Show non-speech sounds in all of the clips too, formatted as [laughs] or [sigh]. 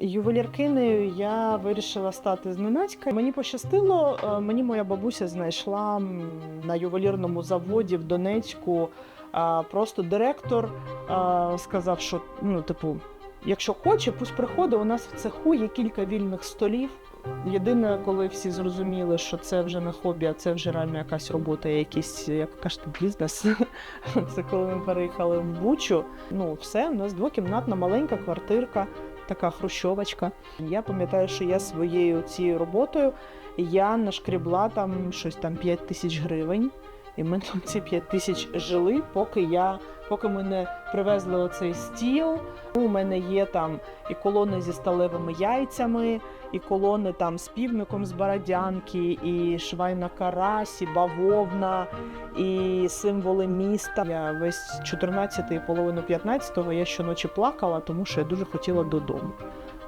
Ювеліркинею я вирішила стати зненацька. Мені пощастило, е, мені моя бабуся знайшла на ювелірному заводі в Донецьку. Просто директор сказав, що ну, типу, якщо хоче, пусть приходить. У нас в цеху є кілька вільних столів. Єдине, коли всі зрозуміли, що це вже не хобі, а це вже реально якась робота, якийсь, як кажете, бізнес. [laughs] Це коли ми переїхали в Бучу. Ну, все, у нас двокімнатна маленька квартирка, така хрущовочка. Я пам'ятаю, що я своєю цією роботою я нашкрібла там щось там 5 тисяч гривень. І ми там ці 5 тисяч жили, поки я, поки ми не привезли оцей стіл. У мене є там і колони зі сталевими яйцями, і колони там з півником з Бородянки, і швайна карась, і бавовна, і символи міста. Я весь 14 і половину 15-го я щоночі плакала, тому що я дуже хотіла додому.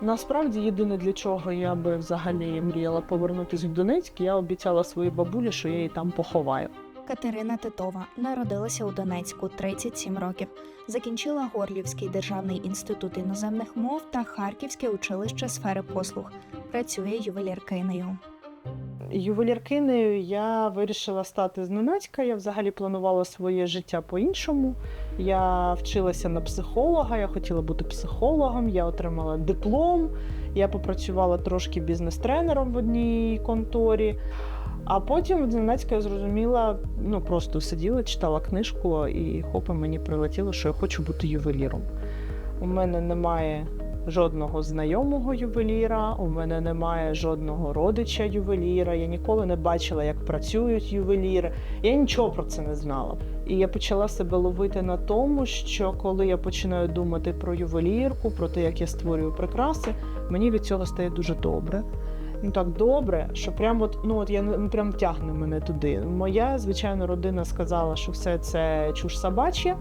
Насправді, єдине для чого я би взагалі мріяла повернутися в Донецьк, я обіцяла своїй бабулі, що я її там поховаю. Катерина Титова народилася у Донецьку 37 років. Закінчила Горлівський державний інститут іноземних мов та Харківське училище сфери послуг. Працює ювеліркинею. Ювеліркинею я вирішила стати зненацька. Я взагалі планувала своє життя по-іншому. Я вчилася на психолога, я хотіла бути психологом, я отримала диплом, я попрацювала трошки бізнес-тренером в одній конторі. А потім зненацька я зрозуміла, ну просто сиділа, читала книжку, і хопа мені прилетіло, що я хочу бути ювеліром. У мене немає жодного знайомого ювеліра, у мене немає жодного родича ювеліра. Я ніколи не бачила, як працюють ювеліри. Я нічого про це не знала. І я почала себе ловити на тому, що коли я починаю думати про ювелірку, про те, як я створюю прикраси, мені від цього стає дуже добре. Ну так добре, що прям от, ну от я прям тягне мене туди. Моя звичайно родина сказала, що все це чуш собачя.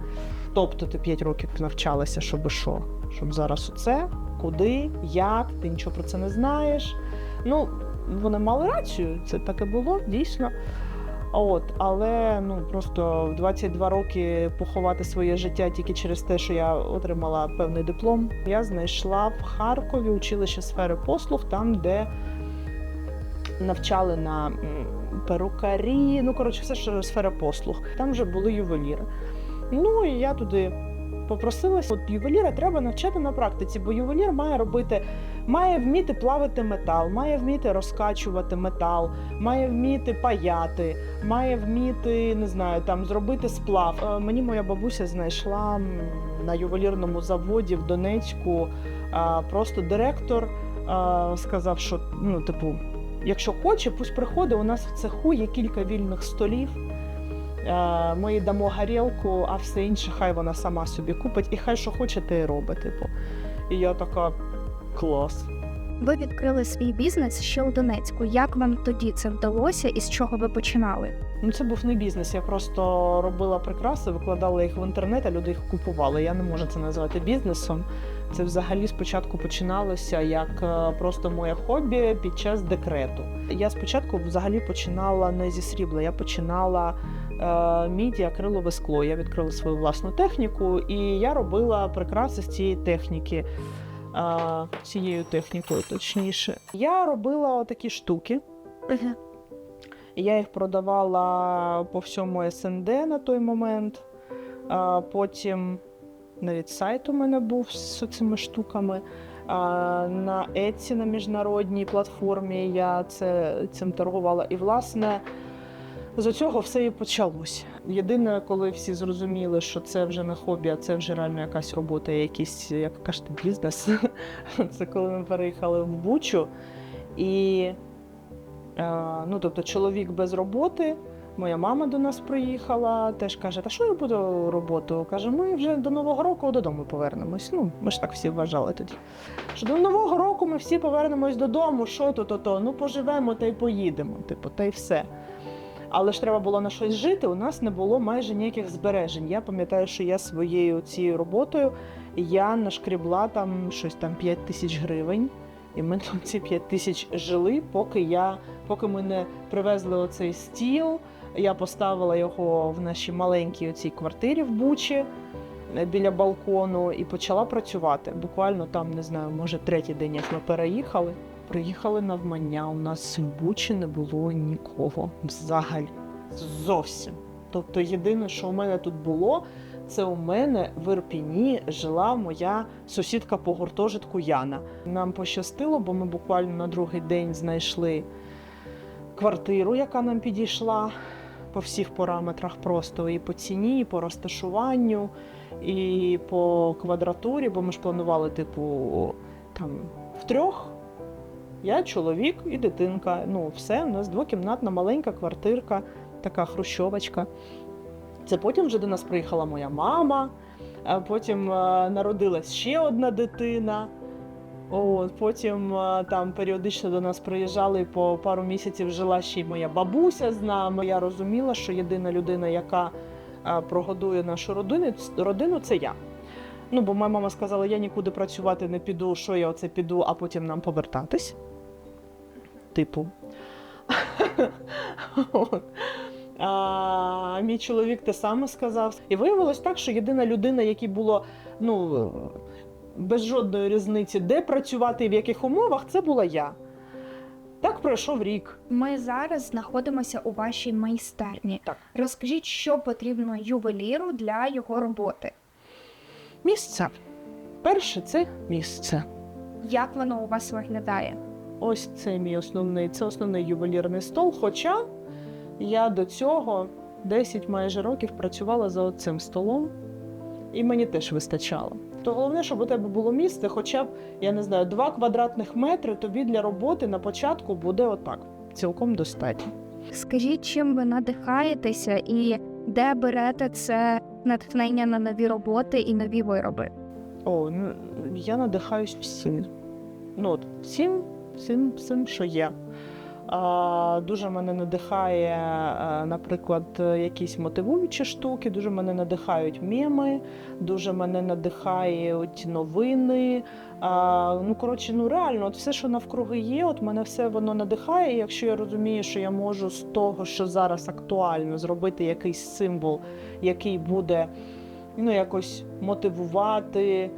Тобто ти 5 років навчалася, щоб що? Щоб зараз оце, куди, як, ти нічого про це не знаєш. Ну, вони мали рацію, це так і було, дійсно. От, але ну просто в 22 роки поховати своє життя тільки через те, що я отримала певний диплом. Я знайшла в Харкові училище сфери послуг, там, де навчали на перукарі, ну коротше, все що сфера послуг. Там вже були ювеліри. Ну і я туди попросилася. От ювеліра треба навчати на практиці, бо ювелір має робити, має вміти плавити метал, має вміти розкачувати метал, має вміти паяти, має вміти, не знаю, там зробити сплав. Е, Мені моя бабуся знайшла на ювелірному заводі в Донецьку. Просто директор сказав, що ну, типу, якщо хоче, пусть приходить. У нас в цеху є кілька вільних столів. Е, Ми їй дамо гарілку, а все інше хай вона сама собі купить, і хай що хоче, те й робить. Типу. І я така клас. Ви відкрили свій бізнес ще у Донецьку. Як вам тоді це вдалося і з чого ви починали? Ну, це був не бізнес. Я просто робила прикраси, викладала їх в інтернет, а люди їх купували. Я не можу це назвати бізнесом. Це взагалі спочатку починалося як е, просто моє хобі під час декрету. Я спочатку взагалі починала не зі срібла, я починала е, міді, акрилове скло. Я відкрила свою власну техніку, і я робила прикраси з цієї техніки. е, Цією технікою, точніше, я робила такі штуки. Я їх продавала по всьому СНД на той момент. Потім навіть сайт у мене був з цими штуками. На Etsy на міжнародній платформі я це, цим торгувала. І, власне, з цього все і почалось. Єдине, коли всі зрозуміли, що це вже не хобі, а це вже реально якась робота, якийсь, як кажете, бізнес. [laughs] Це коли ми переїхали в Бучу. І Ну, тобто, чоловік без роботи. Моя мама до нас приїхала, теж каже: Та що я буду роботу? Каже, ми вже до Нового року додому повернемось. Ну, ми ж так всі вважали тоді. Що до Нового року ми всі повернемось додому, що то, то, то. Ну, поживемо та й поїдемо. Типу, та й все. Але ж треба було на щось жити. У нас не було майже ніяких збережень. Я пам'ятаю, що я своєю цією роботою я нашкрібла там щось там 5 тисяч гривень. І ми там ці 5 тисяч жили, поки я, поки ми не привезли оцей стіл. Я поставила його в нашій маленькій оцій квартирі в Бучі. е, біля балкону і почала працювати. Буквально там, не знаю, може третій день, як ми переїхали. Приїхали навмання. У нас в Бучі не було нікого взагалі. Зовсім. Тобто, єдине, що у мене тут було, це у мене в Ірпіні жила моя сусідка по гуртожитку Яна. Нам пощастило, бо ми буквально на другий день знайшли квартиру, яка нам підійшла по всіх параметрах просто і по ціні, і по розташуванню, і по квадратурі, бо ми ж планували, типу, там втрьох. Я чоловік і дитинка. Ну, все, у нас двокімнатна маленька квартирка, така хрущовочка. Це потім вже до нас приїхала моя мама, а потім е, народилась ще одна дитина. От, потім е, там періодично до нас приїжджали по пару місяців жила ще й моя бабуся з нами. Я розуміла, що єдина людина, яка е, прогодує нашу родину, родину це я. Ну, бо моя мама сказала, я нікуди працювати не піду, що я оце піду, а потім нам повертатись. Типу. [laughs] Мій чоловік те саме сказав. І виявилось так, що єдина людина, якій було ну, без жодної різниці, де працювати і в яких умовах, це була я. Так пройшов рік. Ми зараз знаходимося у вашій майстерні. Так. Розкажіть, що потрібно ювеліру для його роботи. Місце. Перше це місце. Як воно у вас виглядає? Ось це мій основний, це основний ювелірний стол. Хоча я до цього 10 майже років працювала за цим столом, і мені теж вистачало. То головне, щоб у тебе було місце, хоча б, я не знаю, 2 квадратних метри тобі для роботи на початку буде отак. Цілком достатньо. Скажіть, чим ви надихаєтеся і де берете це натхнення на нові роботи і нові вироби? О, ну, я надихаюсь всім. Ну, от, всім, всім, всім, що є. Дуже мене надихає, наприклад, якісь мотивуючі штуки, дуже мене надихають меми, дуже мене надихають новини. Ну, коротше, ну реально, от все, що навкруги є, от мене все воно надихає. Якщо я розумію, що я можу з того, що зараз актуально, зробити якийсь символ, який буде ну, якось мотивувати,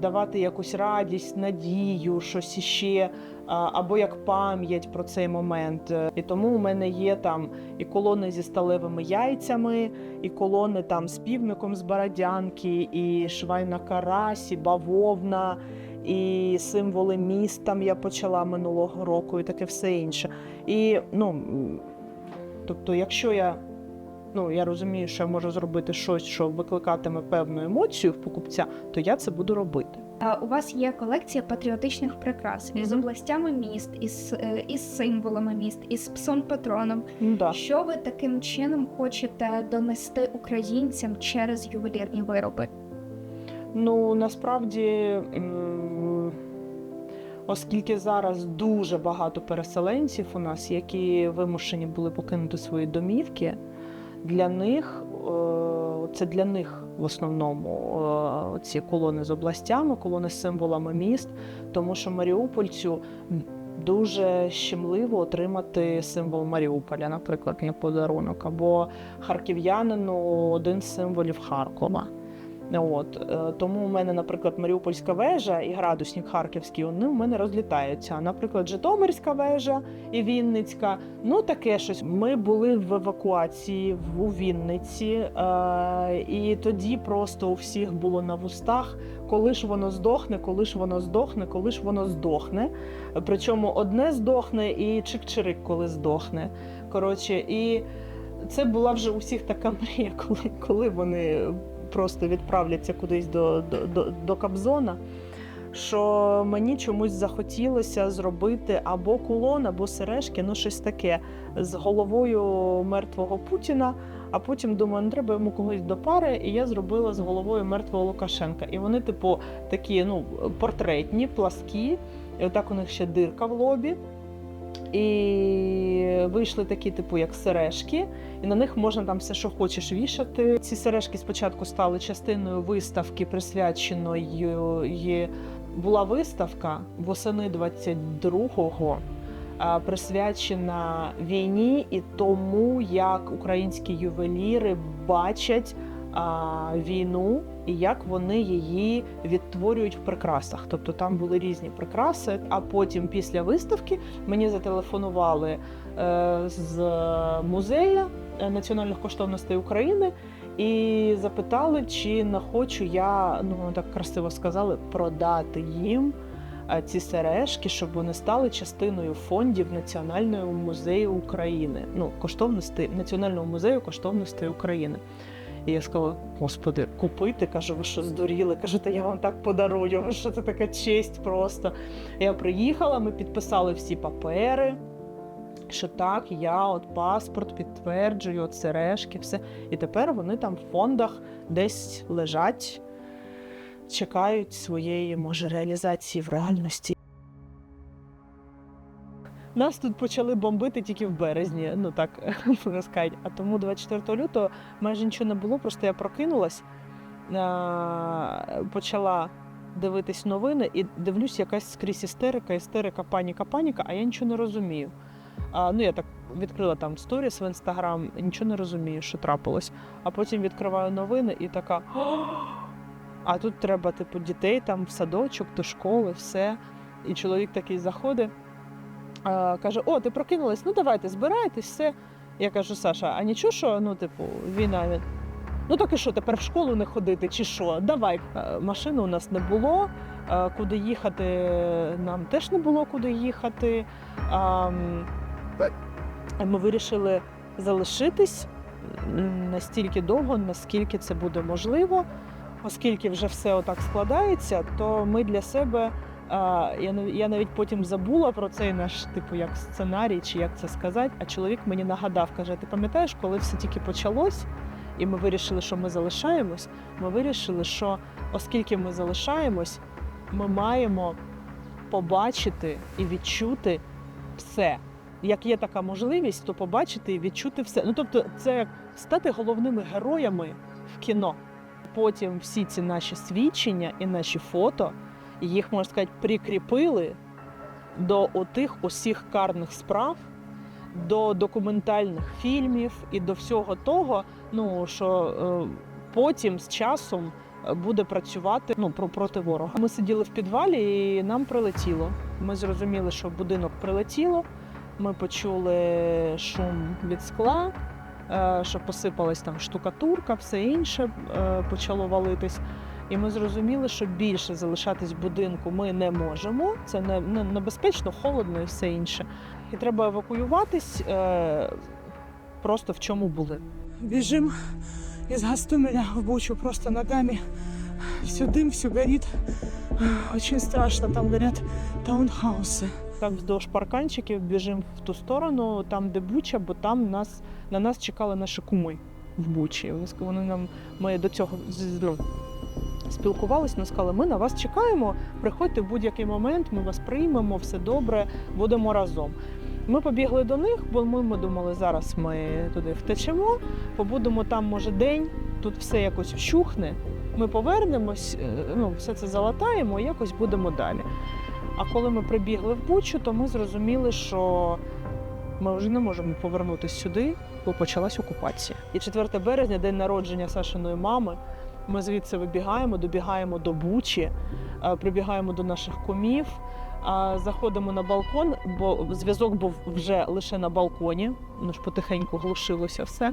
давати якусь радість, надію, щось іще, або як пам'ять про цей момент. І тому у мене є там і колони зі сталевими яйцями, і колони там з півником з бородянки, і швайна карась, і бавовна. І символи міст там я почала минулого року, і таке все інше. І ну, тобто, якщо я ну я розумію, що я можу зробити щось, що викликатиме певну емоцію в покупця, то я це буду робити. А, У вас є колекція патріотичних прикрас із областями міст, із, е, із символами міст, із псом патроном. Ну, да. Що ви таким чином хочете донести українцям через ювелірні вироби? Ну насправді, оскільки зараз дуже багато переселенців у нас, які вимушені були покинути свої домівки, для них е, це для них в основному е, ці колони з областями, колони з символами міст, тому що маріупольцю дуже щемливо отримати символ Маріуполя, наприклад, як подарунок, або харків'янину один з символів Харкова. От е, тому у мене, наприклад, Маріупольська вежа і градусник Харківський, вони у мене розлітаються. Наприклад, Житомирська вежа і Вінницька. Ну таке щось. Ми були в евакуації у Вінниці, е, і тоді просто у всіх було на вустах, коли ж воно здохне, коли ж воно здохне, коли ж воно здохне. Причому одне здохне і чик-чирик, коли здохне. Коротше, і це була вже у всіх така мрія, [laughs] коли, коли вони просто відправляться кудись до, до, до, до Кобзона. Що мені чомусь захотілося зробити або кулон, або сережки, ну щось таке з головою мертвого Путіна. А потім думаю, ну, треба йому когось до пари, і я зробила з головою мертвого Лукашенка. І вони, типу, такі ну, портретні, пласкі, і отак у них ще дирка в лобі. І вийшли такі, типу, як сережки, і на них можна там все, що хочеш вішати. Ці сережки спочатку стали частиною виставки, присвяченої була виставка восени 22-го, присвячена війні і тому, як українські ювеліри бачать війну і як вони її відтворюють в прикрасах. Тобто там були різні прикраси. А потім, після виставки, мені зателефонували е, з музею е, національних коштовностей України і запитали, чи не хочу я, ну так красиво сказали, продати їм е, ці сережки, щоб вони стали частиною фондів Національного музею України. Ну, коштовності Національного музею коштовностей України. І я сказала: Господи, купити? Кажу, ви що здуріли? Кажу, та я вам так подарую. ви Що це така честь просто. Я приїхала, ми підписали всі папери. Що так, я от паспорт підтверджую, от сережки, все. І тепер вони там в фондах десь лежать, чекають своєї, може, реалізації в реальності. Нас тут почали бомбити тільки в березні, ну так [laughs] можна. А тому 24 лютого майже нічого не було, просто я прокинулась, почала дивитись новини і дивлюсь, якась скрізь істерика, істерика, паніка, паніка, а я нічого не розумію. А, ну, я так відкрила там сторіс в інстаграм, нічого не розумію, що трапилось. А потім відкриваю новини і така. «О! А тут треба, типу, дітей там в садочок, до школи, все. І чоловік такий заходить, каже: О, ти прокинулась? Ну давайте, збирайтесь, все. Я кажу, Саша, а нічого, що ну, типу, війна. Ну так і що, тепер в школу не ходити, чи що? Давай. Машини у нас не було. Куди їхати, нам теж не було куди їхати. Ми вирішили залишитись настільки довго, наскільки це буде можливо. Оскільки вже все отак складається, то ми для себе. Я я навіть потім забула про цей наш типу як сценарій, чи як це сказати. А чоловік мені нагадав, каже: ти пам'ятаєш, коли все тільки почалось, і ми вирішили, що ми залишаємось. Ми вирішили, що оскільки ми залишаємось, ми маємо побачити і відчути все. Як є така можливість, то побачити і відчути все. Ну тобто, це як стати головними героями в кіно. Потім всі ці наші свідчення і наші фото, їх можна сказати, прикріпили до отих усіх карних справ, до документальних фільмів і до всього того, ну що е, потім з часом е, буде працювати ну, про проти ворога. Ми сиділи в підвалі і нам прилетіло. Ми зрозуміли, що будинок прилетіло. Ми почули шум від скла, е, що посипалась там штукатурка, все інше почало валитись. І ми зрозуміли, що більше залишатись в будинку ми не можемо. Це не, не- небезпечно, холодно і все інше. І треба евакуюватись е, просто в чому були. Бежим из Гастомеля в Бучу просто ногами. Все дым, все горит. Очень страшно, там горят таунхаусы. Так вздовж парканчиків біжимо в ту сторону, там, де Буча, бо там нас, на нас чекали наші куми в Бучі. Вони, нам, ми до цього ну, спілкувалися, вони сказали, ми на вас чекаємо, приходьте в будь-який момент, ми вас приймемо, все добре, будемо разом. Ми побігли до них, бо ми, ми думали, зараз ми туди втечемо, побудемо там, може, день, тут все якось вщухне, ми повернемось, е, ну, все це залатаємо і якось будемо далі. А коли ми прибігли в Бучу, то ми зрозуміли, що ми вже не можемо повернутися сюди, бо почалась окупація. І 4 березня, день народження Сашиної мами. Ми звідси вибігаємо, добігаємо до Бучі, е, прибігаємо до наших кумів, е, заходимо на балкон, бо зв'язок був вже лише на балконі, ну ж потихеньку глушилося все.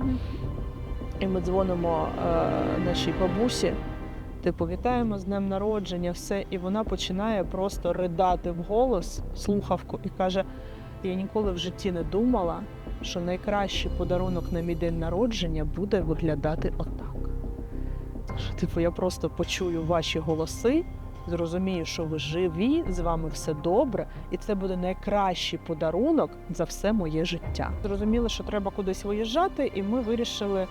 І ми дзвонимо е, нашій бабусі. Типу, вітаємо з днем народження, все. І вона починає просто ридати в голос слухавку і каже: Я ніколи в житті не думала, що найкращий подарунок на мій день народження буде виглядати отак. Типу, я просто почую ваші голоси, зрозумію, що ви живі, з вами все добре, і це буде найкращий подарунок за все моє життя. Зрозуміли, що треба кудись виїжджати, і ми вирішили.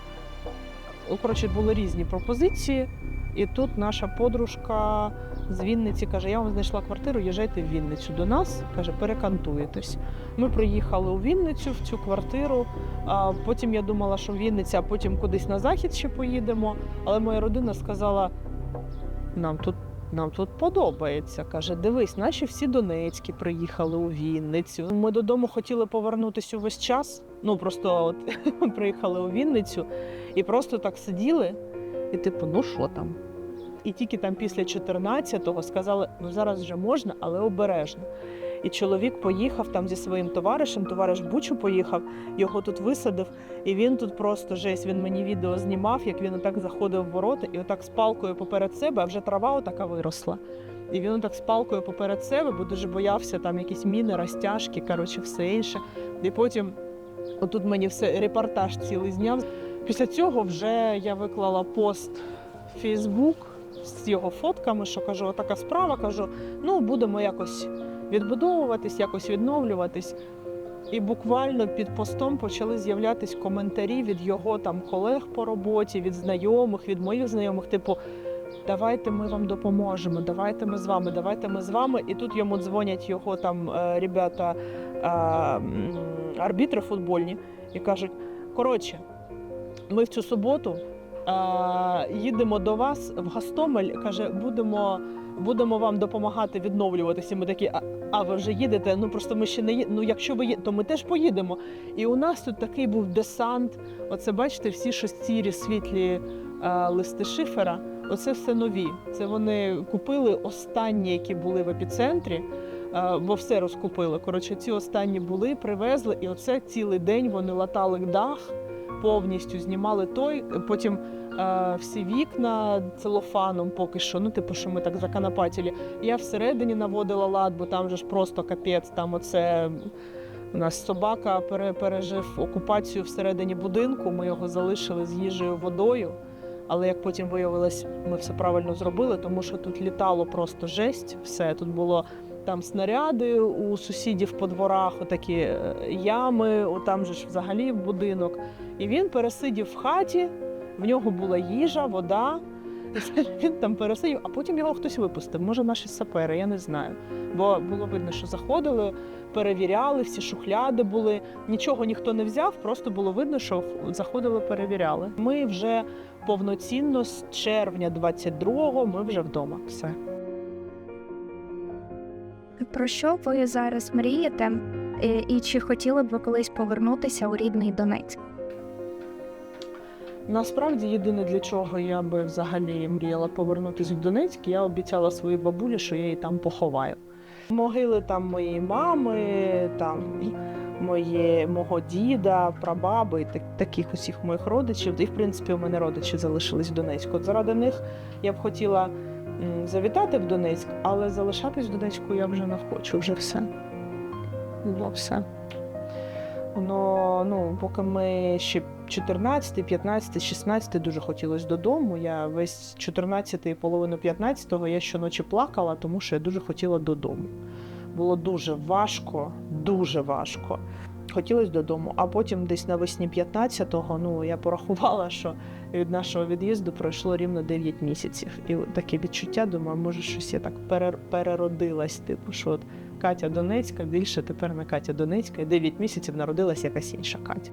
Коротше, були різні пропозиції. І тут наша подружка з Вінниці каже: Я вам знайшла квартиру, їжджайте в Вінницю до нас. каже, перекантуєтесь. Ми приїхали у Вінницю в цю квартиру. А потім я думала, що Вінниця, а потім кудись на захід ще поїдемо. Але моя родина сказала: нам тут. Нам тут подобається. Каже, дивись, наші всі Донецькі приїхали у Вінницю. Ми додому хотіли повернутися увесь час. Ну просто от [laughs] приїхали у Вінницю і просто так сиділи. І типу, ну що там? і тільки там після 14-го сказали, ну зараз вже можна, але обережно. І чоловік поїхав там зі своїм товаришем, товариш Бучу поїхав, його тут висадив, і він тут просто жесть. Він мені відео знімав, як він отак заходив в ворота і отак з палкою поперед себе, а вже трава отака виросла. І він отак з палкою поперед себе, бо дуже боявся там якісь міни, розтяжки, коротше, все інше. І потім отут мені все репортаж цілий зняв. Після цього вже я виклала пост в Фейсбук з його фотками, що кажу, така справа, кажу, ну будемо якось відбудовуватись, якось відновлюватись. І буквально під постом почали з'являтись коментарі від його там колег по роботі, від знайомих, від моїх знайомих, типу. Давайте ми вам допоможемо, давайте ми з вами, давайте ми з вами. І тут йому дзвонять його там е, ребята, е, арбітри футбольні, і кажуть: коротше, ми в цю суботу е, їдемо до вас в Гастомель. каже, будемо, будемо вам допомагати відновлюватися. Ми такі, а, а ви вже їдете? Ну просто ми ще не ї- Ну, якщо ви їдете, то ми теж поїдемо. І у нас тут такий був десант. Оце бачите, всі шостірі світлі е, листи шифера. Оце все нові. Це вони купили останні, які були в епіцентрі, бо все розкупили. Коротше, ці останні були, привезли, і оце цілий день вони латали дах, повністю знімали той. Потім е, всі вікна целофаном поки що. Ну, типу, що ми так законопатілі. Я всередині наводила лад, бо там же ж просто капець. Там оце у нас собака пережив окупацію всередині будинку. Ми його залишили з їжею водою. Але як потім виявилось, ми все правильно зробили, тому що тут літало просто жесть. Все тут було там снаряди у сусідів по дворах, отакі е, ями, там же ж взагалі будинок. І він пересидів в хаті, в нього була їжа, вода. [laughs] Він там пересидів, а потім його хтось випустив. Може, наші сапери, я не знаю. Бо було видно, що заходили, перевіряли, всі шухляди були. Нічого ніхто не взяв, просто було видно, що заходили, перевіряли. Ми вже повноцінно з червня 22-го ми вже вдома. Все. Про що ви зараз мрієте? Е, І чи хотіли б ви колись повернутися у рідний Донецьк? Насправді, єдине для чого я би взагалі мріяла повернутися в Донецьк, я обіцяла своїй бабулі, що я її там поховаю. Могили там моєї мами, там моє, мого діда, прабаби, так, таких усіх моїх родичів. І в принципі у мене родичі залишились в Донецьку. От заради них я б хотіла завітати в Донецьк, але залишатись в Донецьку я вже не хочу, вже все. Було все. Воно, ну, поки ми ще 14, 15, 16 дуже хотілося додому. Я весь 14 і половину 15 я щоночі плакала, тому що я дуже хотіла додому. Було дуже важко, дуже важко. Хотілося додому, а потім десь навесні 15-го, ну я порахувала, що від нашого від'їзду пройшло рівно 9 місяців. І таке відчуття, думаю, може, щось я так перер- переродилась. Типу, що от Катя Донецька більше тепер не Катя Донецька, і 9 місяців народилась якась інша Катя.